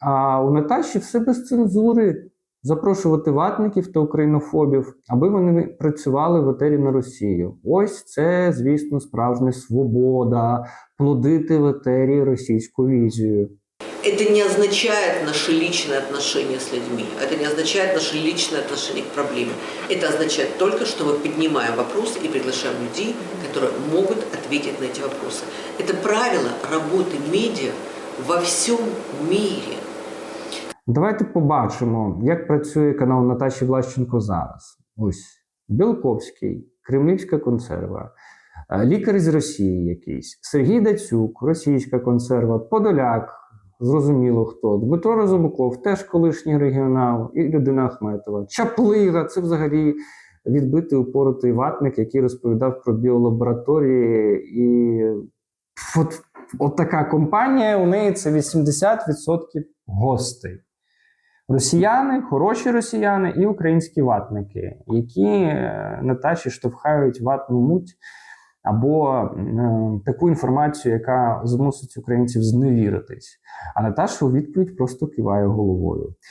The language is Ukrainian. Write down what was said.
А у Наташі все без цензури. Запрошувати ватників та українофобів, аби вони працювали в етері на Росію. Ось це, звісно, справжня свобода плодити в етері російську візію. Это не означает наши личные отношения с людьми. Это не означает наше личное отношение к проблеме. Это означает только, что мы поднимаем вопросы и приглашаем людей, которые могут ответить на эти вопросы. Это правило работы медиа во всем мире. Давайте побачимо, як працює канал Наташі Влащенко зараз. Ось Білковський, Кремлівська консерва, е, лікар з Росії якийсь, Сергій Дацюк, російська консерва, Подоляк, зрозуміло хто, Дмитро Розумаков, теж колишній регіонал, і людина Ахметова, Чаплига, це взагалі відбитий упоротий ватник, який розповідав про біолабораторії. І от, от така компанія, у неї це 80% гостей. Росіяни, хороші росіяни і українські ватники, які на Наташі штовхають ватну муть або е, таку інформацію, яка змусить українців зневіритись. А Наташа у відповідь просто киває головою.